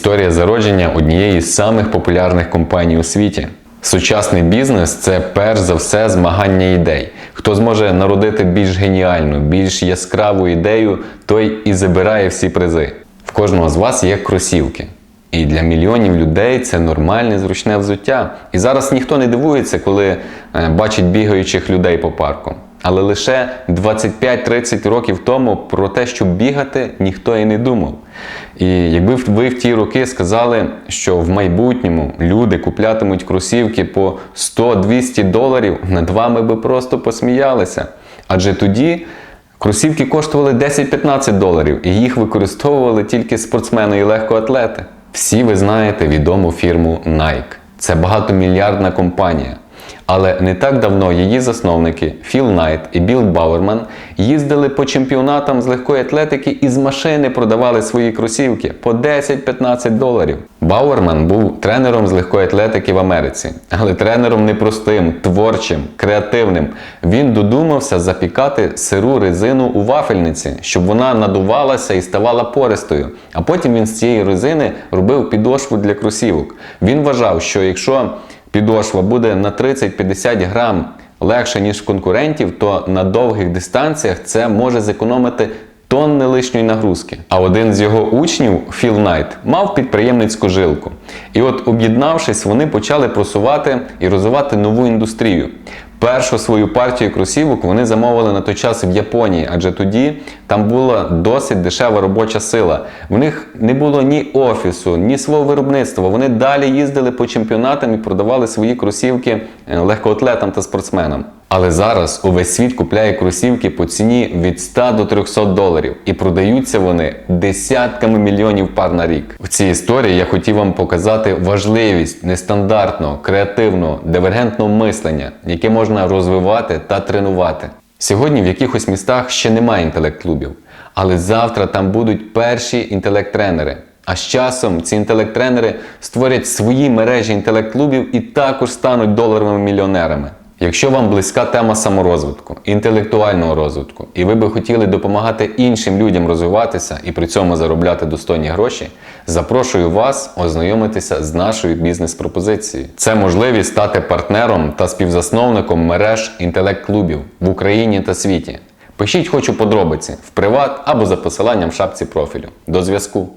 Історія зародження однієї з самих популярних компаній у світі. Сучасний бізнес це перш за все змагання ідей. Хто зможе народити більш геніальну, більш яскраву ідею, той і забирає всі призи. В кожного з вас є кросівки. І для мільйонів людей це нормальне зручне взуття. І зараз ніхто не дивується, коли е, бачить бігаючих людей по парку. Але лише 25-30 років тому про те, щоб бігати, ніхто і не думав. І якби ви в ті роки сказали, що в майбутньому люди куплятимуть кросівки по 100-200 доларів, над вами би просто посміялися. Адже тоді кросівки коштували 10-15 доларів, і їх використовували тільки спортсмени і легкоатлети. Всі ви знаєте відому фірму Nike. Це багатомільярдна компанія. Але не так давно її засновники Філ Найт і Білл Бауерман їздили по чемпіонатам з легкої атлетики і з машини продавали свої кросівки по 10-15 доларів. Бауерман був тренером з легкої атлетики в Америці, але тренером не простим, творчим, креативним. Він додумався запікати сиру резину у вафельниці, щоб вона надувалася і ставала пористою. А потім він з цієї резини робив підошву для кросівок. Він вважав, що якщо підошва буде на 30-50 грам легше, ніж конкурентів, то на довгих дистанціях це може зекономити тонни лишньої нагрузки. А один з його учнів, Філ Найт, мав підприємницьку жилку. І от, об'єднавшись, вони почали просувати і розвивати нову індустрію. Першу свою партію кросівок вони замовили на той час в Японії, адже тоді там була досить дешева робоча сила. В них не було ні офісу, ні свого виробництва. Вони далі їздили по чемпіонатам і продавали свої кросівки е, легкоатлетам та спортсменам. Але зараз увесь світ купляє кросівки по ціні від 100 до 300 доларів, і продаються вони десятками мільйонів пар на рік. В цій історії я хотів вам показати важливість нестандартного, креативного, дивергентного мислення, яке можна розвивати та тренувати. Сьогодні в якихось містах ще немає інтелект-клубів, але завтра там будуть перші інтелект-тренери. А з часом ці інтелект-тренери створять свої мережі інтелект-клубів і також стануть доларовими мільйонерами. Якщо вам близька тема саморозвитку, інтелектуального розвитку, і ви би хотіли допомагати іншим людям розвиватися і при цьому заробляти достойні гроші, запрошую вас ознайомитися з нашою бізнес-пропозицією. Це можливість стати партнером та співзасновником мереж інтелект-клубів в Україні та світі. Пишіть хочу подробиці в приват або за посиланням в шапці профілю. До зв'язку!